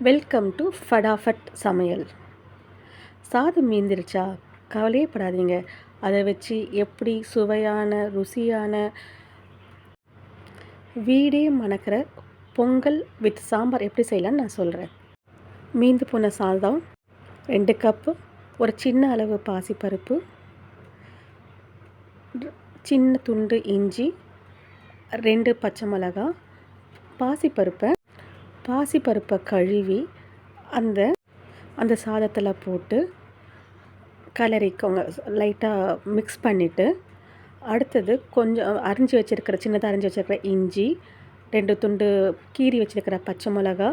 Welcome to Fatafat சமையல். சாதம் மீந்திருச்சா? கவலையே படாதீங்க அதை வச்சு எப்படி சுவையான ருசியான வீடே மணக்கிற பொங்கல் வித் சாம்பார் எப்படி செய்யலான்னு நான் சொல்கிறேன் மீந்து போன சாதம் ரெண்டு கப்பு ஒரு சின்ன அளவு பாசிப்பருப்பு சின்ன துண்டு இஞ்சி ரெண்டு பச்சை மிளகாய் பாசிப்பருப்பை பாசிப்பருப்பை கழுவி அந்த அந்த சாதத்தில் போட்டு கலரிக்கோங்க. லைட்டாக மிக்ஸ் பண்ணிவிட்டு அடுத்தது கொஞ்சம் அரிஞ்சு வச்சுருக்கிற சின்னதாக அரிஞ்சு வச்சுருக்கிற இஞ்சி ரெண்டு துண்டு கீரி வச்சுருக்கிற பச்சை மிளகா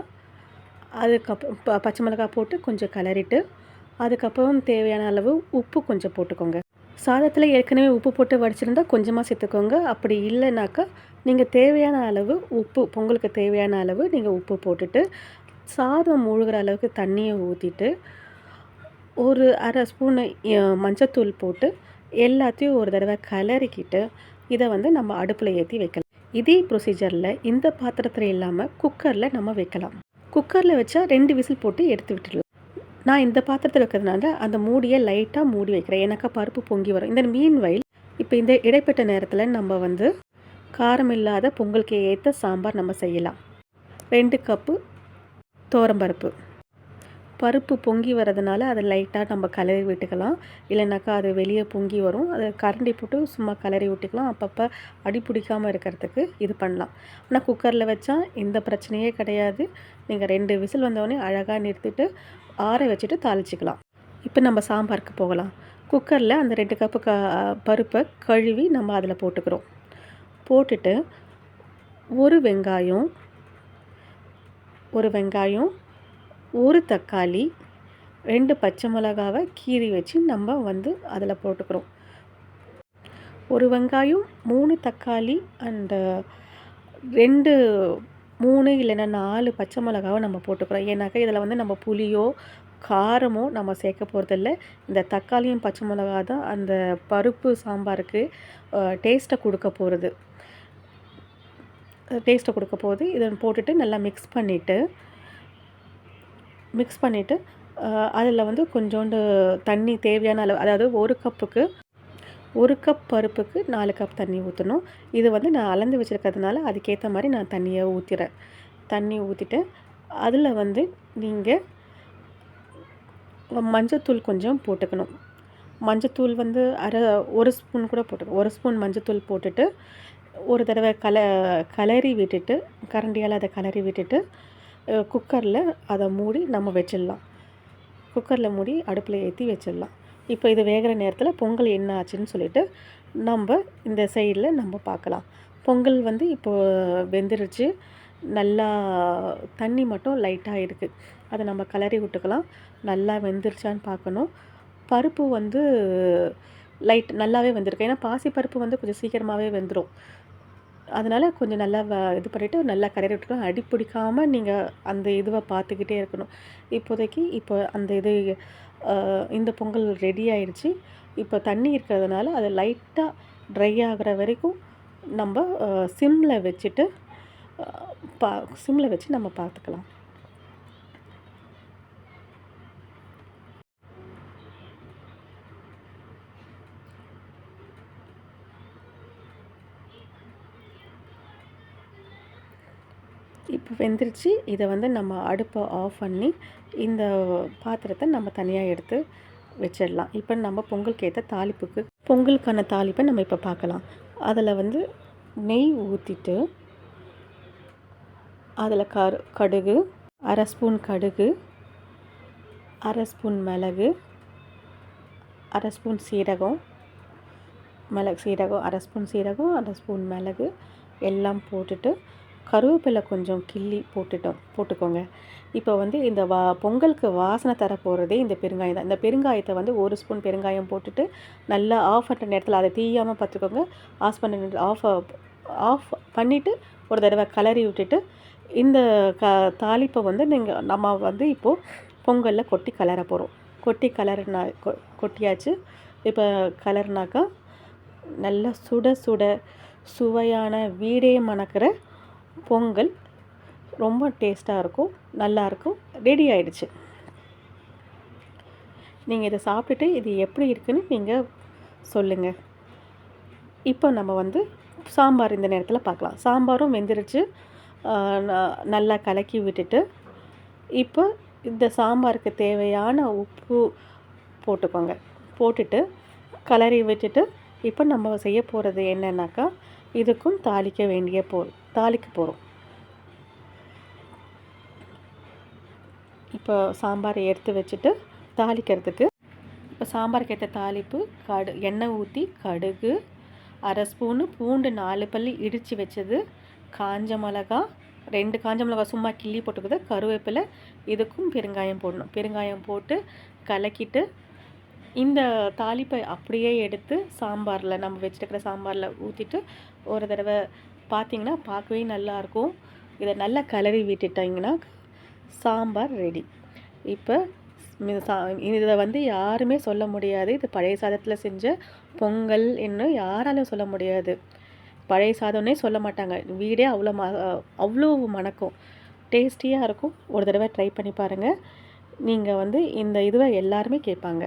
அதுக்கப்புறம் ப பச்சை மிளகா போட்டு கொஞ்சம் கலரிட்டு அதுக்கப்புறம் தேவையான அளவு உப்பு கொஞ்சம் போட்டுக்கோங்க. சாதத்தில் ஏற்கனவே உப்பு போட்டு வடிச்சிருந்தா கொஞ்சமாக சேர்த்துக்கோங்க. அப்படி இல்லைனாக்கா நீங்கள் தேவையான அளவு உப்பு பொங்கலுக்கு தேவையான அளவு நீங்கள் உப்பு போட்டுட்டு சாதம் மூழ்கிற அளவுக்கு தண்ணியை ஊற்றிட்டு ஒரு அரை ஸ்பூனு மஞ்சத்தூள் போட்டு எல்லாத்தையும் ஒரு தடவை கலரிக்கிட்டு இதை வந்து நம்ம அடுப்பில் ஏற்றி வைக்கலாம். இதே ப்ரொசீஜரில் இந்த பாத்திரத்தில் இல்லாமல் குக்கரில் நம்ம வைக்கலாம். குக்கரில் வச்சா ரெண்டு விசில் போட்டு எடுத்து விட்டுடலாம். நான் இந்த பாத்திரத்தில் வைக்கிறதுனால அந்த மூடியை லைட்டாக மூடி வைக்கிறேன். எனக்கு பருப்பு பொங்கி வரும். இந்த மீன் வயல் இப்போ இந்த இடைப்பட்ட நேரத்தில் நம்ம வந்து காரம் இல்லாத பொங்கலுக்கு ஏற்ற சாம்பார் நம்ம செய்யலாம். ரெண்டு கப்பு பருப்பு. பருப்பு பொங்கி வரதுனால அதை லைட்டாக நம்ம கலரி விட்டுக்கலாம். இல்லைனாக்கா அது வெளியே பொங்கி வரும். அதை கரண்டி போட்டு சும்மா கலரி விட்டுக்கலாம். அப்பப்போ அடி பிடிக்காமல் இருக்கிறதுக்கு இது பண்ணலாம். ஆனால் குக்கரில் வச்சா இந்த பிரச்சனையே கிடையாது. நீங்கள் ரெண்டு விசில் வந்தவொடனே அழகாக நிறுத்திட்டு ஆற வச்சுட்டு தாளிச்சிக்கலாம். இப்போ நம்ம சாம்பாருக்கு போகலாம். குக்கரில் அந்த ரெண்டு கப்பு க பருப்பை கழுவி நம்ம அதில் போட்டுக்கிறோம். போட்டுட்டு ஒரு வெங்காயம் ஒரு வெங்காயம் ஒரு தக்காளி ரெண்டு பச்சை மிளகாவை கீறி வச்சு நம்ம வந்து அதில் போட்டுக்கிறோம். ஒரு வெங்காயம் மூணு தக்காளி அண்டு ரெண்டு மூணு இல்லைன்னா நாலு பச்சை மிளகாவை நம்ம போட்டுக்கிறோம். ஏன்னாக்கா இதில் வந்து நம்ம புளியோ காரமோ நம்ம சேர்க்க போகிறதில்ல இந்த தக்காளியும் பச்சை மிளகா தான் அந்த பருப்பு சாம்பாருக்கு டேஸ்ட்டை கொடுக்க போகிறது டேஸ்ட்டை கொடுக்க போகுது இதை போட்டுட்டு நல்லா மிக்ஸ் பண்ணிவிட்டு மிக்ஸ் பண்ணிவிட்டு அதில் வந்து கொஞ்சோண்டு தண்ணி தேவையான அளவு அதாவது ஒரு கப்புக்கு ஒரு கப் பருப்புக்கு நாலு கப் தண்ணி ஊற்றணும் இது வந்து நான் அளந்து வச்சுருக்கிறதுனால அதுக்கேற்ற மாதிரி நான் தண்ணியை ஊற்றுறேன் தண்ணி ஊற்றிட்டு அதில் வந்து நீங்கள் மஞ்சத்தூள் கொஞ்சம் போட்டுக்கணும். மஞ்சத்தூள் வந்து அரை ஒரு ஸ்பூன் கூட போட்டுக்கணும். ஒரு ஸ்பூன் மஞ்சத்தூள் போட்டுட்டு ஒரு தடவை கல கலரி விட்டுட்டு கரண்டியால் அதை கலரி விட்டுட்டு குக்கரில் அதை மூடி நம்ம வச்சிடலாம். குக்கரில் மூடி அடுப்பில் ஏற்றி வச்சிடலாம். இப்போ இது வேகிற நேரத்தில் பொங்கல் என்ன ஆச்சுன்னு சொல்லிட்டு நம்ம இந்த சைடில் நம்ம பார்க்கலாம் பொங்கல் வந்து இப்போது வெந்துருச்சு. நல்லா தண்ணி மட்டும் லைட்டாக இருக்குது அதை நம்ம கலரி விட்டுக்கலாம். நல்லா வெந்துருச்சான்னு பார்க்கணும். பருப்பு வந்து லைட் நல்லாவே வெந்திருக்கு. ஏன்னா பாசி பருப்பு வந்து கொஞ்சம் சீக்கிரமாகவே வெந்துடும் அதனால் கொஞ்சம் நல்லா வ இது பண்ணிவிட்டு நல்லா கரையை விட்டுக்கணும் அடி பிடிக்காமல் நீங்கள் அந்த இதுவை பார்த்துக்கிட்டே இருக்கணும். இப்போதைக்கு இப்போ அந்த இது இந்த பொங்கல் ரெடி ஆயிடுச்சு. இப்போ தண்ணி இருக்கிறதுனால அது லைட்டாக ட்ரை ஆகிற வரைக்கும் நம்ம சிம்மில் வச்சுட்டு பா சிம்மில் வச்சு நம்ம பார்த்துக்கலாம். இப்போ வெந்துருச்சு. இதை வந்து நம்ம அடுப்பை ஆஃப் பண்ணி இந்த பாத்திரத்தை நம்ம தனியாக எடுத்து வச்சிடலாம். இப்போ நம்ம பொங்கலுக்கு ஏற்ற தாளிப்புக்கு பொங்கலுக்கான தாளிப்பை நம்ம இப்போ பார்க்கலாம் அதில் வந்து நெய் ஊற்றிட்டு அதில் கரு கடுகு அரை ஸ்பூன் கடுகு அரை ஸ்பூன் மிளகு அரை ஸ்பூன் சீரகம் மிளகு சீரகம் அரை ஸ்பூன் சீரகம் அரை ஸ்பூன் மிளகு எல்லாம் போட்டுட்டு கருவேப்பிலை கொஞ்சம் கிள்ளி போட்டுட்டோம் போட்டுக்கோங்க. இப்போ வந்து இந்த வா பொங்கலுக்கு வாசனை தர போகிறதே இந்த பெருங்காயம் தான். இந்த பெருங்காயத்தை வந்து ஒரு ஸ்பூன் பெருங்காயம் போட்டுட்டு நல்லா ஆஃப் பண்ணுற நேரத்தில் அதை தீயாமல் பார்த்துக்கோங்க. ஆஃப் பண்ண ஆஃப் ஆஃப் பண்ணிவிட்டு ஒரு தடவை கலரி விட்டுட்டு இந்த க தாளிப்பை வந்து நீங்கள் நம்ம வந்து இப்போது பொங்கலில் கொட்டி கலர போகிறோம் கொட்டி கலர்னா கொ கொட்டியாச்சு. இப்போ கலர்னாக்கா நல்லா சுட சுட சுவையான வீடே மணக்கிற பொங்கல் ரொம்ப டேஸ்ட்டாக இருக்கும் நல்லாயிருக்கும் ரெடி ஆயிடுச்சு. நீங்கள் இதை சாப்பிட்டுட்டு இது எப்படி இருக்குன்னு நீங்கள் சொல்லுங்கள் இப்போ நம்ம வந்து சாம்பார் இந்த நேரத்தில் பார்க்கலாம். சாம்பாரும் வெந்துருச்சு. நல்லா கலக்கி விட்டுட்டு இப்போ இந்த சாம்பாருக்கு தேவையான உப்பு போட்டுக்கோங்க. போட்டுட்டு கலரி விட்டுட்டு இப்போ நம்ம செய்ய போகிறது என்னன்னாக்கா இதுக்கும் தாளிக்க வேண்டிய போ தாளிக்க போகிறோம் இப்போ சாம்பாரை எடுத்து வச்சுட்டு தாளிக்கிறதுக்கு இப்போ சாம்பாருக்கு ஏற்ற தாளிப்பு கடு எண்ணெய் ஊற்றி கடுகு அரை ஸ்பூனு பூண்டு நாலு பல்லி இடித்து வச்சது காஞ்ச மிளகா ரெண்டு காஞ்ச மிளகா சும்மா கிள்ளி போட்டுக்குது கருவேப்பிலை இதுக்கும் பெருங்காயம் போடணும். பெருங்காயம் போட்டு கலக்கிட்டு இந்த தாளிப்பை அப்படியே எடுத்து சாம்பாரில் நம்ம வச்சுருக்கிற சாம்பாரில் ஊற்றிட்டு ஒரு தடவை பார்த்திங்கன்னா பார்க்கவே நல்லாயிருக்கும். இதை நல்லா கலரி விட்டுட்டிங்கன்னா சாம்பார் ரெடி. இப்போ சா இதை வந்து யாருமே சொல்ல முடியாது. இது பழைய சாதத்தில் செஞ்ச பொங்கல் இன்னும் யாராலும் சொல்ல முடியாது. பழைய சாதம்னே சொல்ல மாட்டாங்க. வீடே அவ்வளோ ம அவ்வளோ மணக்கும். டேஸ்டியாக இருக்கும். ஒரு தடவை ட்ரை பண்ணி பாருங்கள் நீங்கள் வந்து இந்த இதுவை எல்லாருமே கேட்பாங்க.